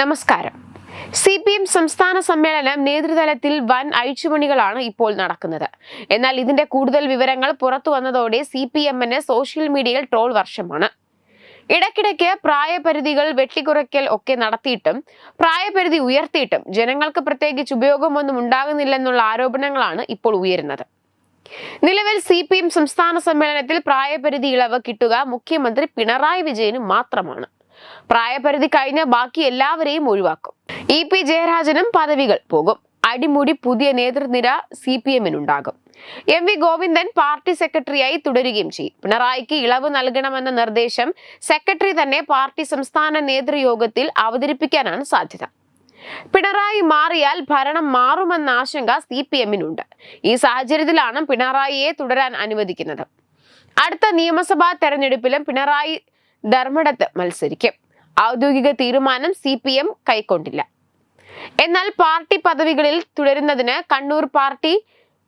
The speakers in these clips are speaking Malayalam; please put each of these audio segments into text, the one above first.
നമസ്കാരം. സി പി എം സംസ്ഥാന സമ്മേളനം നേതൃതലത്തിൽ വൻ അഴിച്ചുപണികളാണ് ഇപ്പോൾ നടക്കുന്നത്. എന്നാൽ ഇതിന്റെ കൂടുതൽ വിവരങ്ങൾ പുറത്തു വന്നതോടെ സി പി എമ്മിന് സോഷ്യൽ മീഡിയയിൽ ട്രോൾ വർഷമാണ്. ഇടയ്ക്കിടയ്ക്ക് പ്രായപരിധികൾ വെട്ടിക്കുറയ്ക്കൽ ഒക്കെ നടത്തിയിട്ടും പ്രായപരിധി ഉയർത്തിയിട്ടും ജനങ്ങൾക്ക് പ്രത്യേകിച്ച് ഉപയോഗമൊന്നും ഉണ്ടാകുന്നില്ലെന്നുള്ള ആരോപണങ്ങളാണ് ഇപ്പോൾ ഉയരുന്നത്. നിലവിൽ സി പി എം സംസ്ഥാന സമ്മേളനത്തിൽ പ്രായപരിധി ഇളവ് കിട്ടുക മുഖ്യമന്ത്രി പിണറായി വിജയന് മാത്രമാണ്. പ്രായപരിധി കഴിഞ്ഞ ബാക്കി എല്ലാവരെയും ഒഴിവാക്കും. ഇ പി ജയരാജനും പദവികൾ പോകും. അടിമുടി പുതിയ നേതൃനിര സി പി എമ്മിനുണ്ടാകും എം വി ഗോവിന്ദൻ പാർട്ടി സെക്രട്ടറിയായി തുടരുകയും ചെയ്യും. പിണറായിക്ക് ഇളവ് നൽകണമെന്ന നിർദ്ദേശം സെക്രട്ടറി തന്നെ പാർട്ടി സംസ്ഥാന നേതൃയോഗത്തിൽ അവതരിപ്പിക്കാനാണ് സാധ്യത. പിണറായി മാറിയാൽ ഭരണം മാറുമെന്ന ആശങ്ക സി പി എമ്മിനുണ്ട്. ഈ സാഹചര്യത്തിലാണ് പിണറായിയെ തുടരാൻ അനുവദിക്കുന്നത്. അടുത്ത നിയമസഭാ തെരഞ്ഞെടുപ്പിലും പിണറായി ധർമ്മടത്ത് മത്സരിക്കും. ഔദ്യോഗിക തീരുമാനം സി പി എം കൈക്കൊണ്ടില്ല. എന്നാൽ പാർട്ടി പദവികളിൽ തുടരുന്നതിന് കണ്ണൂർ പാർട്ടി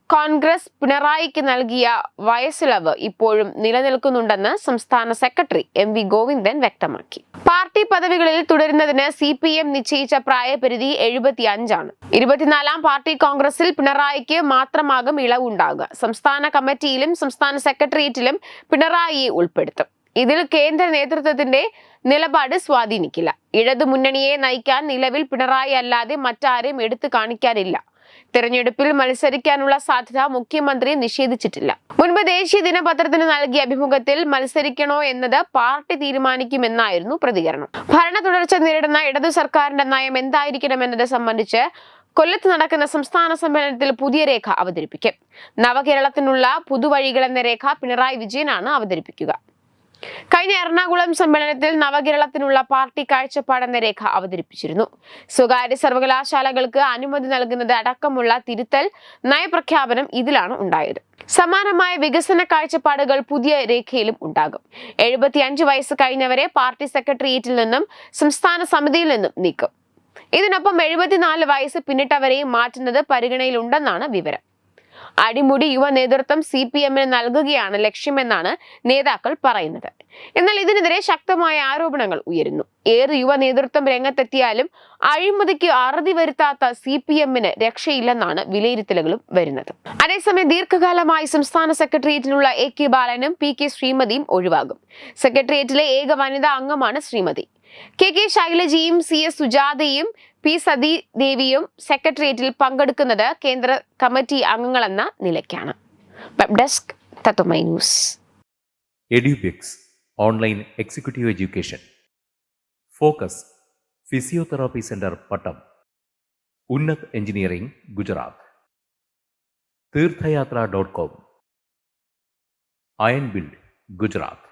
കോൺഗ്രസ് പിണറായിക്ക് നൽകിയ വയസ്സിളവ് ഇപ്പോഴും നിലനിൽക്കുന്നുണ്ടെന്ന് സംസ്ഥാന സെക്രട്ടറി എം വി ഗോവിന്ദൻ വ്യക്തമാക്കി. പാർട്ടി പദവികളിൽ തുടരുന്നതിന് സി പി എം നിശ്ചയിച്ച പ്രായപരിധി എഴുപത്തി അഞ്ചാണ് ഇരുപത്തിനാലാം പാർട്ടി കോൺഗ്രസിൽ പിണറായിക്ക് മാത്രമാകും ഇളവുണ്ടാകുക. സംസ്ഥാന കമ്മിറ്റിയിലും സംസ്ഥാന സെക്രട്ടേറിയറ്റിലും പിണറായിയെ ഉൾപ്പെടുത്തും. ഇതിൽ കേന്ദ്ര നേതൃത്വത്തിന്റെ നിലപാട് സ്വാധീനിക്കില്ല. ഇടതു മുന്നണിയെ നയിക്കാൻ നിലവിൽ പിണറായി അല്ലാതെ മറ്റാരെയും എടുത്തു കാണിക്കാനില്ല. തെരഞ്ഞെടുപ്പിൽ മത്സരിക്കാനുള്ള സാധ്യത മുഖ്യമന്ത്രി നിഷേധിച്ചിട്ടില്ല. മുൻപ് ദേശീയ ദിനപത്രത്തിന് നൽകിയ അഭിമുഖത്തിൽ മത്സരിക്കണോ എന്നത് പാർട്ടി തീരുമാനിക്കുമെന്നായിരുന്നു പ്രതികരണം. ഭരണ തുടർച്ച നേരിടുന്ന ഇടതു സർക്കാരിന്റെ നയം എന്തായിരിക്കണം എന്നത് സംബന്ധിച്ച് കൊല്ലത്ത് നടക്കുന്ന സംസ്ഥാന സമ്മേളനത്തിൽ പുതിയ രേഖ അവതരിപ്പിക്കും. നവകേരളത്തിനുള്ള പുതുവഴികൾ എന്ന രേഖ പിണറായി വിജയനാണ് അവതരിപ്പിക്കുക. കഴിഞ്ഞ എറണാകുളം സമ്മേളനത്തിൽ നവകേരളത്തിനുള്ള പാർട്ടി കാഴ്ചപ്പാടെന്ന രേഖ അവതരിപ്പിച്ചിരുന്നു. സ്വകാര്യ സർവകലാശാലകൾക്ക് അനുമതി നൽകുന്നത് അടക്കമുള്ള തിരുത്തൽ നയപ്രഖ്യാപനം ഇതിലാണ് ഉണ്ടായത്. സമാനമായ വികസന കാഴ്ചപ്പാടുകൾ പുതിയ രേഖയിലും ഉണ്ടാകും. എഴുപത്തിയഞ്ച് വയസ്സ് കഴിഞ്ഞവരെ പാർട്ടി സെക്രട്ടേറിയറ്റിൽ നിന്നും സംസ്ഥാന സമിതിയിൽ നിന്നും നീക്കും. ഇതിനൊപ്പം എഴുപത്തിനാല് വയസ്സ് പിന്നിട്ടവരെയും മാറ്റുന്നത് പരിഗണനയിലുണ്ടെന്നാണ് വിവരം. അടിമുടി യുവ നേതൃത്വം സി പി എമ്മിന് നൽകുകയാണ് ലക്ഷ്യമെന്നാണ് നേതാക്കൾ പറയുന്നത്. എന്നാൽ ഇതിനെതിരെ ശക്തമായ ആരോപണങ്ങൾ ഉയരുന്നു. ഏത് യുവ നേതൃത്വം രംഗത്തെത്തിയാലും അഴിമതിക്ക് അറുതി വരുത്താത്ത സി പി എമ്മിന് രക്ഷയില്ലെന്നാണ് വിലയിരുത്തലുകളും വരുന്നത്. അതേസമയം ദീർഘകാലമായി സംസ്ഥാന സെക്രട്ടേറിയറ്റിലുള്ള എ കെ ബാലനും പി കെ ശ്രീമതിയും ഒഴിവാകും. സെക്രട്ടേറിയറ്റിലെ ഏക വനിതാ അംഗമാണ് ശ്രീമതി. കെ കെ ശൈലജയും സി എസ് സുജാതയും പി സതീ ദേവിയും സെക്രട്ടേറിയറ്റിൽ പങ്കെടുക്കുന്നത് കേന്ദ്ര കമ്മിറ്റി അംഗങ്ങളെന്ന നിലയ്ക്കാണ്. Web desk Tatwamayi news Edubix online executive education focus physiotherapy centre Pattom Unnat engineering Gujarat Tirthayatra dot com iron build Gujarat